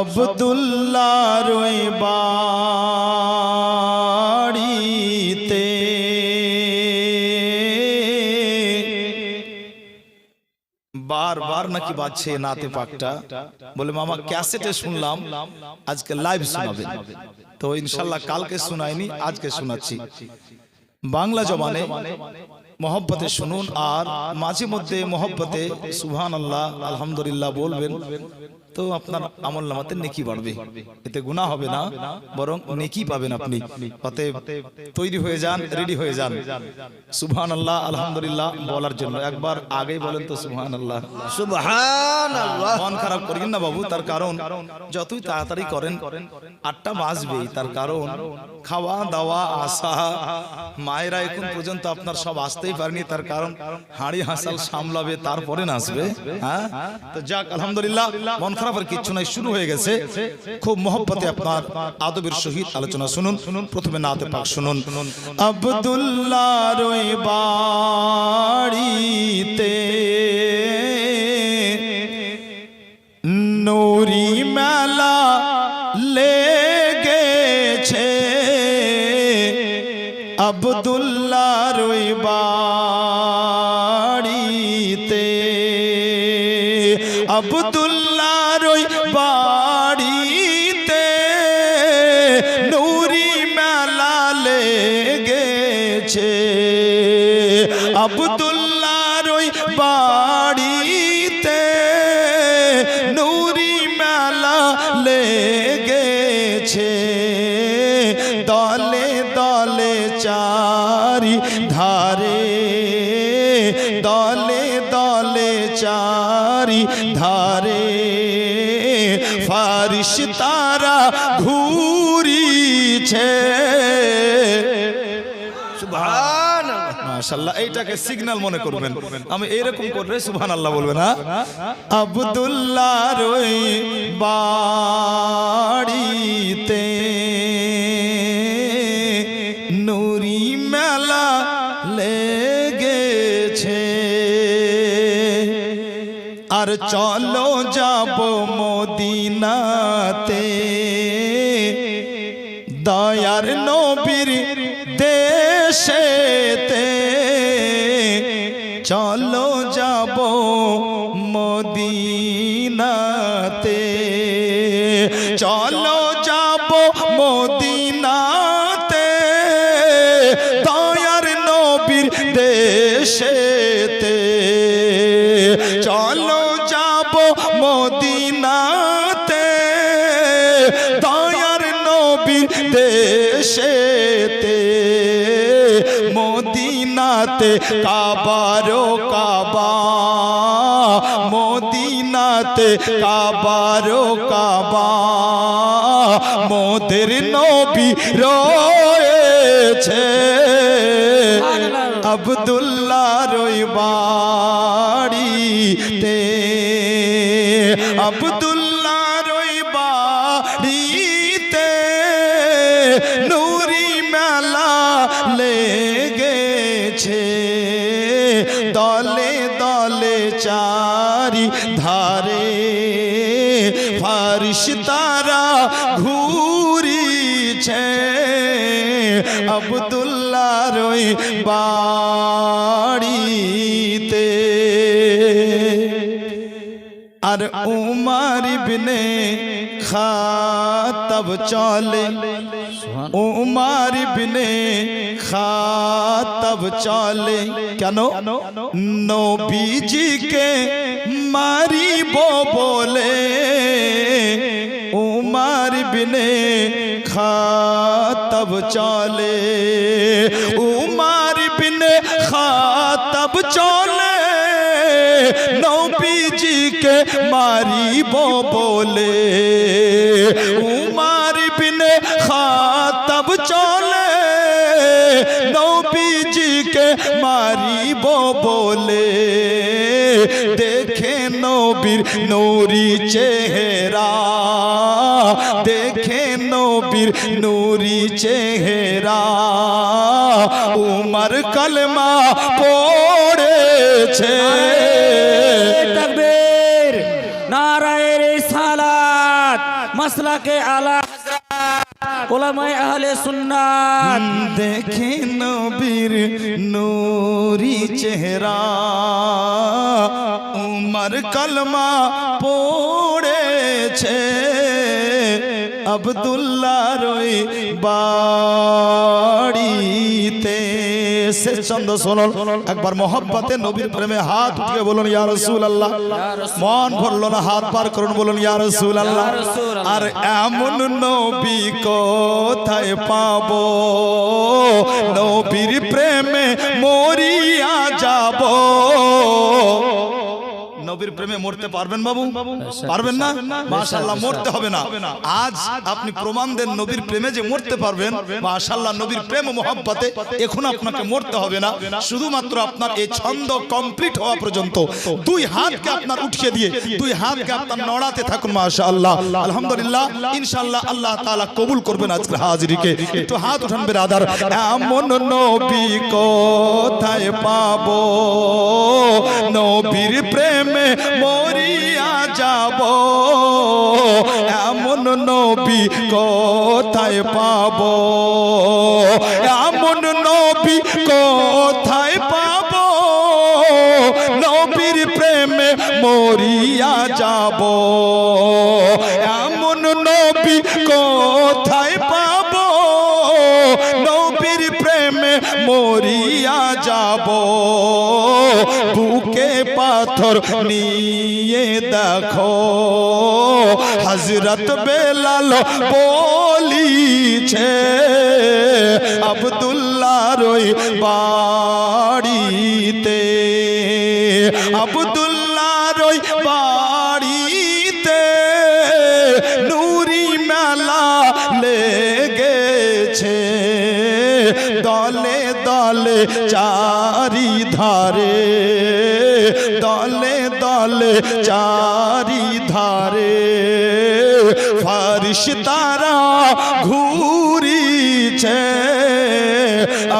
আবদুল্লাহ রই বাড়িতে। বারবার নাকি বাজছে নাতে পাকটা। বলে, মামা, ক্যাসেটে শুনলাম, আজকে লাইভ শোনাবেন। তো ইনশাল্লাহ কালকে শোনায়নি আজকে শোনাচ্ছি। বাংলা জবানে মহব্বতে শুনুন আর মাঝে মধ্যে মহব্বতে সুবহান আল্লাহ আলহামদুলিল্লাহ বলবেন। তো আপনার আমল নামাতে নেকি বাড়বে। এতে গুনাহ হবে না বরং নেকি পাবেন আপনি। অতএব তৈরি হয়ে যান রেডি হয়ে যান। সুবহান আল্লাহ আলহামদুলিল্লাহ বলার জন্য। একবার আগেই বলেন তো সুবহান আল্লাহ সুবহানাল্লাহ। মন খারাপ করেন না বাবু তার কারণ যতই তাড়াতাড়ি করেন আটটা বাজবেই তার কারণ খাওয়া দাওয়া আসা। মায়েরা এখন পর্যন্ত আপনার সব আসতেই পারেনি তার কারণ হাড়ি হাসাল সামলাবে তারপরে নাচবে হ্যাঁ? তো যাক আলহামদুলিল্লাহ মন খারাপের কিচ্ছু নাই শুরু হয়ে গেছে। খুব মহব্বতে আপনার আদবের সহিত আলোচনা শুনুন। শুনুন প্রথমে নাতে পাক শুনুন। আব্দুল্লাহ রই বাড়িতে আবদুল্লাহ রই বাড়িতে নুরি মেলা লেগেছে। আবদুল্লাহ রই বাড়িতে নুরি মেলা লেগেছে। দলে দলে চারি ধারে, দলে দলে চারি ধারে ফারিস তারা ঘুরিছে। মাশাল্লাহ এইটাকে সিগন্যাল মনে করবেন। আমি এরকম করলে সুবহান আল্লাহ বলবেন হ্যাঁ আব্দুল্লাহ রই বাড়িতে চলো যাব মদিনাতে। দয়ার নবীর দেশেতে। চলো যাব মদিনাতে। চলো যাব মদিনাতে। মদিনাতে কাবারো কাবা মদিনাতে কাবারো কাবা মোদের নবী রয়েছে। আবদুল্লাহ রই বাড়িতে আবদুল্লাহ ফারিস তারা ঘুরিছে। আবদুল্লাহ রই বাড়িতে। আর উমার ইবনে খাতাব চলে। উমার ইবনে খাতাব চলে। কেন? নবীজিকে মারিব বলে উমার ইবনে খাতাব চলে। উমার ইবনে খাতাব চলে, নবীজিকে মারিব বলে উমার বিনে খাতাব চলে, নবীজিকে মারিব বলে নবীর নূরি চেহারা। দেখে নবীর নূরি চেহারা। উমর কলমা পড়েছে। তাকবীর। নারায়ে রিসালাত মাসলাকে আলা ওলামায়ে আহলে সুন্নাত। দেখে নবীর নূরি চেহারা। উমর কলমা পড়েছে। আবদুল্লাহ রই বাড়িতে। একবার নবীর প্রেমে হাত বলুন আল্লাহ মন না, হাত পার করুন বলুন আল্লাহ আর এমন নবী কোথায় পাবো? প্রেমে মরতে পারবেন বাবু? পারবেন না? মাশাল্লাহ মরতে হবে না। আজ আপনি প্রমাণ দেন নবীর প্রেমে যে মরতে পারবেন মাশাল্লাহ নবীর প্রেম ও মোহাব্বতে এখন আপনাকে মরতে হবে না। শুধুমাত্র আপনার এই ছন্দ কমপ্লিট হওয়া পর্যন্ত। দুই হাতকে আপনার উঠিয়ে দিয়ে দুই হাতকে আপনার নড়াতে থাকুন মাশাআল্লাহ। আলহামদুলিল্লাহ ইনশাআল্লাহ আল্লাহ তাআলা কবুল করবেন আজকের হাজিরিকে। একটু হাত উঠান বেরাদার এমন নবী কোথায় পাবো? নবীর প্রেমে মরিয়া যাব। এমন নবী কোথায় পাবো? এমন নবী কোথায় পাবো? নবীর প্রেমে মরিয়া যাব। এমন নবী কোথায় পাব? নবীর প্রেমে মরিয়া যাব। পাথর নিয়ে দেখো। হজরত বেলাল বলিছে আবদুল্লাহ রই বাড়িতে আবদুল্লাহ রই বাড়িতে নুরি মেলা লেগেছে। দলে দলে চারি ধারে চারি ধারে ফারিস তারা ঘুরিছে।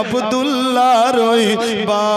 আবদুল্লাহ রই বা